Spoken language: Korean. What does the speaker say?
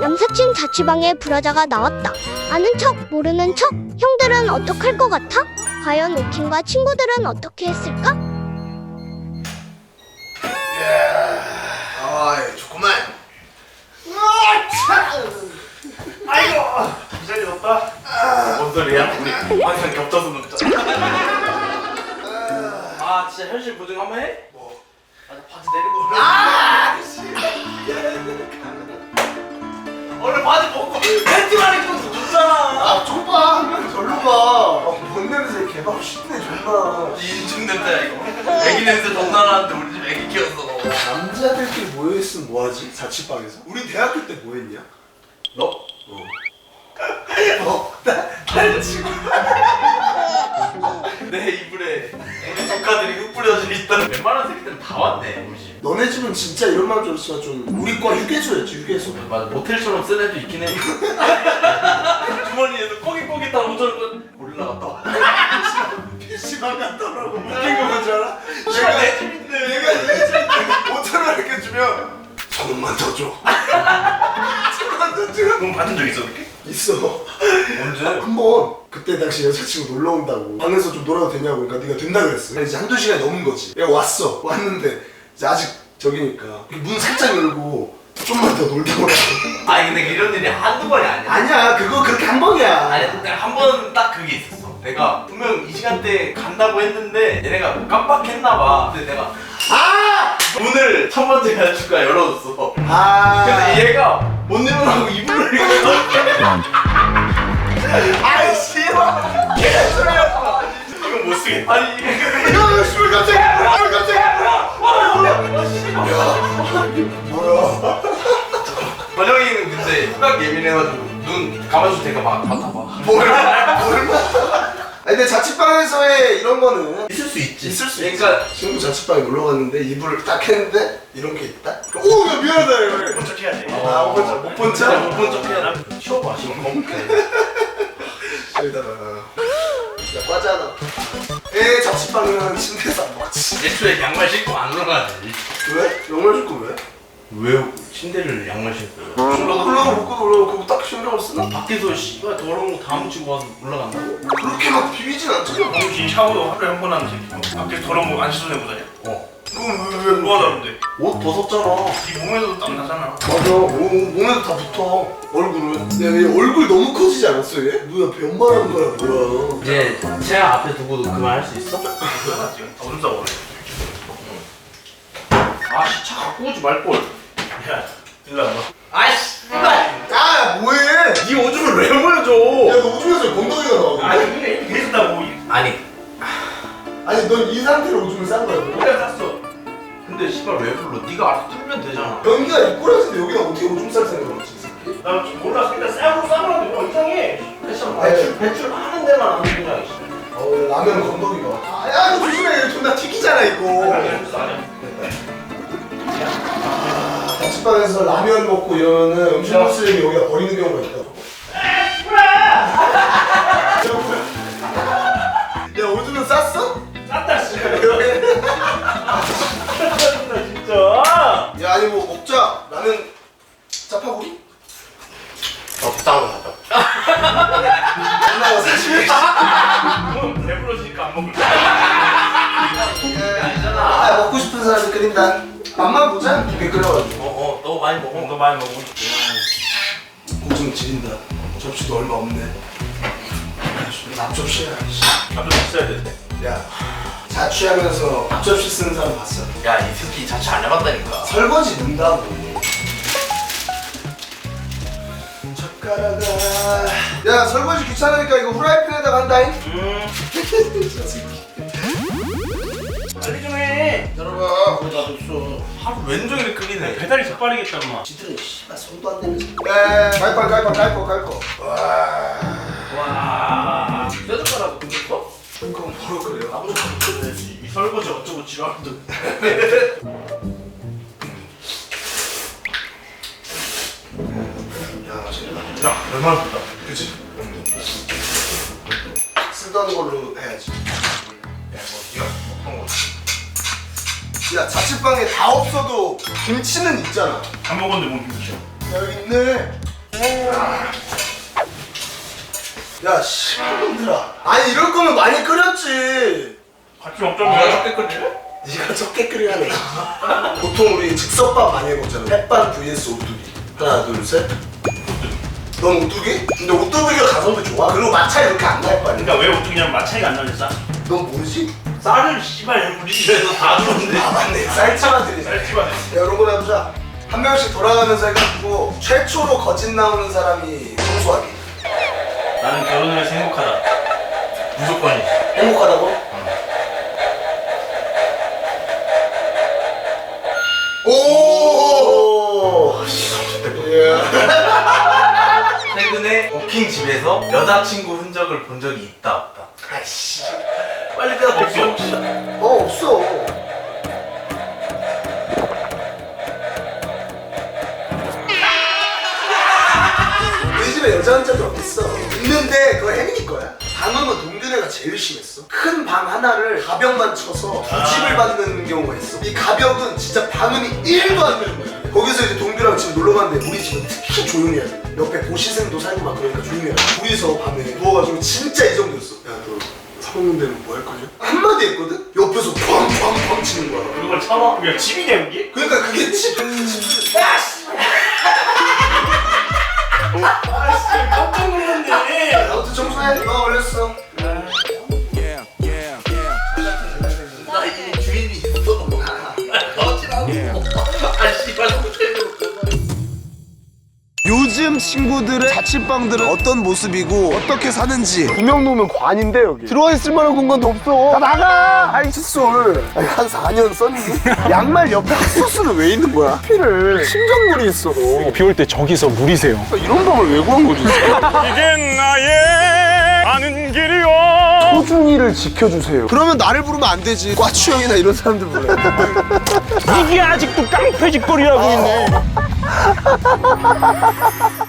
남사친 자취방에 불화자가 나왔다. 아는 척, 모르는 척. 형들은 어떡할 것 같아? 과연 오킨과 친구들은 어떻게 했을까? 아, 좋구만. 아이고 기자리 없다 뭔 소리야 우리 항상 겹쳐서 눕자 아 진짜 현실 보증 한번 해? 뭐? 아나 바지 내리고 바지 벗고 팬티만 입고 눕잖아 아, 좁아. 한명 절로 가. 아, 뭔 냄새 개밥 쉽네, 존나. 인중 냄새야 이거 애기 냄새 존나 나는데 우리 집 애기 키웠어 남자들끼리 모여있으면 뭐하지? 자취방에서? 우리 대학교 때 뭐했냐? 너? 어, 나, 난 지금. 뿌려져 있다 웬만한 새끼들은 다 왔네 집 너네 집은 진짜 이런 말 줬어. 좀 우리 과 휴게소였지, 휴게소. 맞아 모텔처럼 쓴 애도 있긴 해 주머니에서 꼬깃꼬깃 다 묻어놓고 올라갔다 와 PC방 갔더라고. 웃긴 거 뭔지 알아? 씨발 내 집인데 내가 내 집에 5천 원 이렇게 주면 천 원만 더 줘. 천 원만 더 줘. 그럼 받은 적 있어 그렇게? 있어. 언제? 한번 그때 당시 여자친구 놀러 온다고 방에서 좀 놀아도 되냐고 그러니까 네가 된다 그랬어. 이제 한두 시간이 넘은 거지. 내가 왔어. 왔는데 이제 아직 저기니까 문 살짝 열고 좀만 더 놀다 오라고. 아니 근데 이런 일이 한두 번이 아니야 아니야 그거 그렇게 한 번이야. 아니 근데 한 번 딱 그게 있었어 내가 분명 이 시간대에 간다고 했는데 얘네가 깜빡했나 봐 근데 내가 아! 문을 첫 번째 여자친구가 열어줬어 아. 근데 얘가 못 일어나고 아이 씨발. 개소리야. 이거 못 쓰겠다 아니 이게 야, 씨발 깜짝이야. 아, 깜짝이야. 뭐야? 원영이는 그때 후각 예민해가지고 눈 감아줄 테니까 막 맡아봐 뭘? 뭘? 아니 근데 자취방에서의 이런 거는 있을 수 있지 있을 수 그러니까 친구 자취방에 놀러 갔는데 이불을 딱 했는데 이런 게 있다? 오, 야 미안하다 이거. 본척 해야 돼 아, 못 본척, 못 본척? 진짜 못 본 척 해야 돼 쉬어봐 지금 여기다가 야 과자나. 에 자취방은 침대에서 안 먹지. 애초에 양말 신고 안 올라가지 왜? 영말 줄거 왜? 왜 침대를 양말 신고 올라가 올라가 먹고 올라가 그거 딱 신경을 쓰나? 밖에서 씨발 더러운 거 다 묻히고 와서 올라간다고? 그렇게 막 비비진 않잖아. 혹시 샤워도 하루에 한 번 하는 새끼 밖에 더러운 거안 씻어내고 다녀? 어 그건 왜, 왜, 왜? 뭐가 다른데? 옷 벗었잖아 네 몸에서도 땀 나잖아 맞아. 몸, 몸에도 다 붙어. 얼굴은. 야, 얘 얼굴 너무 커지지 않았어, 얘? 뭐야, 변말한 거야, 뭐야. 이제 제가 앞에 두고도 그만 할 수 있어? 그러지 오줌 싸고 아씨 차 갖고 오지 말걸 야 일로 와봐 상태로 오줌을 싼 그럼? 내가 샀어 근데 씨발 왜 불러 네가 알아서 뚫면 되잖아 변기가 입꼬라지인데 여기다 어떻게 오줌 쌀 생각을 했지, 이? 나 몰라 일단 싸고 싸고 뭐 이상해 패션 배출 배출 하는 데만 하는 거야 어, 라면 건더기가. 아, 야, 너 조심해. 이거 존나 튀기잖아, 이거. 알겠어 아니야 자취방에서 라면 먹고 이러면은 음식물 쓰레기 여기다 버리는 경우가 있다 아니 뭐 먹자. 라면 짜파구리? 엄마가 사실. 그럼 배부러지니까 안 먹을 아, 먹고 싶은 사람이 끓인다. 맛만 보자. 두개 끓여가지고. 어 어 너무 많이 먹어 너 많이 먹어 오줌 지린다. 접시도 얼마 없네. 앞접시야. 밥도 비싸야 돼 야, 자취하면서 앞접시 쓰는 사람 봤어? 야 이 새끼 자취 안 해봤다니까 설거지 는다고. 젓가락아. 야, 설거지 귀찮으니까 이거 후라이팬에다가 한다잉. 음 저 새끼. 빨리 좀해 들어봐, 거기 다 뒀어. 하루 왼종일 끓이네 배달이 더 빠르겠다 엄마 지들은 씨발 손도 안 대면서. 에, 갈거 갈거 갈거 갈거. 와. 와 설거지 어쩌고 지랄하는데 야, 야 얼마나 줬다 그치? 쓰던 걸로 해야지. 야뭐 네가 먹던 거야 자취방에 다 없어도 김치는 있잖아 안 먹었는데 뭐 김치야. 야, 여기 있네 아. 야 씨발놈들아 아니 이럴 거면 많이 끓였지 같이 먹자면 적게 끓일래? 네가 적게 끓여야 돼 보통 우리 즉석밥 많이 해먹잖아 햇반 vs 오뚜기 하나 둘 셋 넌 오뚜기? 근데 오뚜기가 가성비 좋아 그리고 맛차 이렇게 안날거 아니야 그러니까 왜 어떻게 냐면 마차이가 안 나는데 싸? 넌 뭐지? 쌀을 씨발 우리 집에서 다 주는데 아 맞네 쌀치만 쌀집안에. 야, 이런 거 해보자. 한 명씩 돌아가면서 해가지고 최초로 거짓 나오는 사람이 청소하기. 나는 결혼을 해서 행복하다. 무조건이. 행복하다고? 오! 예. 최근에 버킹 집에서 여자친구 흔적을 본 적이 있다 없다 아이씨. 빨리 대답해. 어, 없어. 동균애가 제일 심했어. 큰 방 하나를 가벽만 쳐서 두 집을 받는 경우가 있어. 이 가벽은 진짜 방음이 1도 안 되는 거야. 거기서 이제 동규랑 지금 놀러 갔는데 우리 집은 특히 조용히 해야 돼. 옆에 고시생도 살고 막 그러니까 조용히 해야 돼. 둘이서 밤에 누워가지고 진짜 이 정도였어. 야, 너 사먹는 데는 뭐 할 거냐? 한마디 했거든? 옆에서 펑펑펑 치는 거야. 그걸 참아? 그냥 집이냐 그게? 그러니까 그게 집. 깜짝 놀랐네. 아무튼 청소해. 어, 올렸어. 요즘 친구들의 자취방들은 어떤 모습이고 어떻게 사는지 두명 놓으면 관인데 여기 들어와 있을 만한 공간도 없어 다 나가 아이 칫솔 아니, 한 4년 썼니? 양말 옆에 핫소스는 왜 있는 거야? 피를 심장물이 있어 너 비 올 때 저기서 물이 새요. 이런 방을 왜 구한 거지? 이게 나의 아는 길이요. 소중이를 지켜주세요 그러면 나를 부르면 안 되지 꽈추 형이나 이런 사람들 불러야 돼 이게 아직도 깡패짓거리라고 있네.